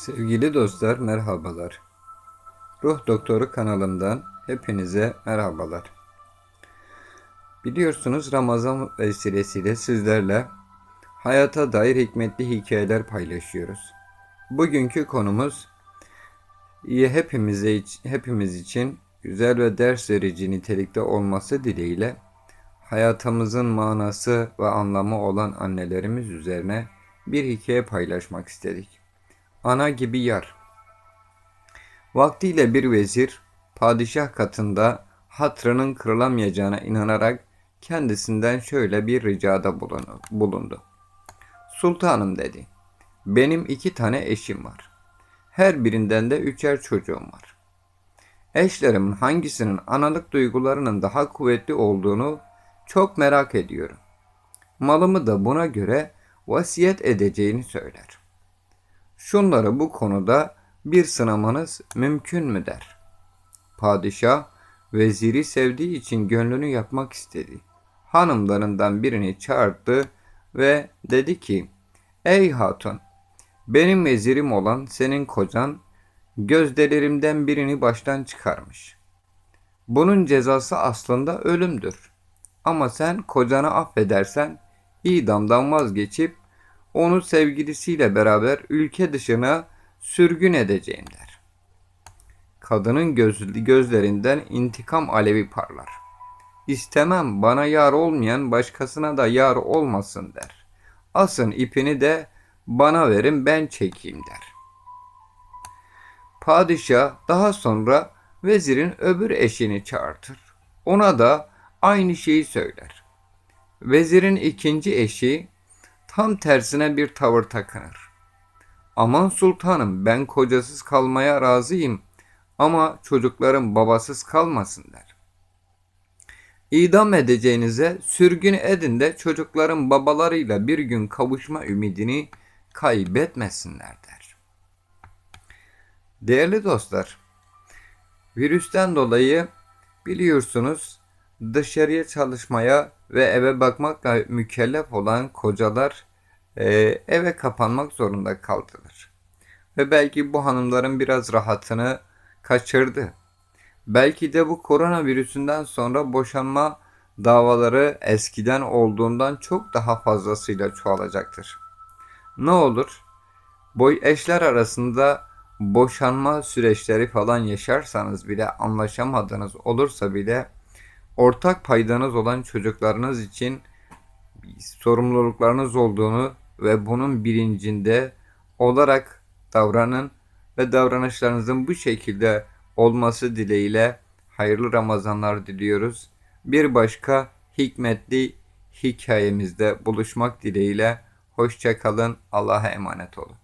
Sevgili dostlar merhabalar. Ruh Doktoru kanalımdan hepinize merhabalar. Biliyorsunuz Ramazan vesilesiyle sizlerle hayata dair hikmetli hikayeler paylaşıyoruz. Bugünkü konumuz iyi hepimize hepimiz için güzel ve ders verici nitelikte olması dileğiyle hayatımızın manası ve anlamı olan annelerimiz üzerine bir hikaye paylaşmak istedik. Ana gibi yar. Vaktiyle bir vezir padişah katında hatrının kırılamayacağına inanarak kendisinden şöyle bir ricada bulundu. Sultanım dedi. Benim iki eşim eşim var. Her birinden de üçer çocuğum var. Eşlerimin hangisinin analık duygularının daha kuvvetli olduğunu çok merak ediyorum. Malımı da buna göre vasiyet edeceğini söyler. Şunları bu konuda bir sınamanız mümkün mü der. Padişah veziri sevdiği için gönlünü yapmak istedi. Hanımlarından birini çağırdı ve dedi ki Ey hatun benim vezirim olan senin kocan gözdelerimden birini baştan çıkarmış. Bunun cezası aslında ölümdür. Ama sen kocanı affedersen idamdan vazgeçip onu sevgilisiyle beraber ülke dışına sürgün edeceğim der. Kadının göz, gözlerinden intikam alevi parlar. İstemem bana yar olmayan başkasına da yar olmasın der. Asın ipini de bana verin ben çekeyim der. Padişah daha sonra vezirin öbür eşini çağırtır. Ona da aynı şeyi söyler. Vezirin ikinci eşi tam tersine bir tavır takınır. Aman sultanım ben kocasız kalmaya razıyım ama çocuklarım babasız kalmasın der. İdam edeceğinize sürgün edin de çocukların babalarıyla bir gün kavuşma ümidini kaybetmesinler der. Değerli dostlar, virüsten dolayı biliyorsunuz dışarıya çalışmaya ve eve bakmakla mükellef olan kocalar e, eve kapanmak zorunda kaldılar. Ve belki bu hanımların biraz rahatını kaçırdı. Belki de bu koronavirüsünden sonra boşanma davaları eskiden olduğundan çok daha fazlasıyla çoğalacaktır. Ne olur? Boy eşler arasında boşanma süreçleri falan yaşarsanız bile anlaşamadığınız olursa bile ortak paydanız olan çocuklarınız için sorumluluklarınız olduğunu ve bunun bilincinde olarak davranın ve davranışlarınızın bu şekilde olması dileğiyle hayırlı Ramazanlar diliyoruz. Bir başka hikmetli hikayemizde buluşmak dileğiyle hoşça kalın. Allah'a emanet olun.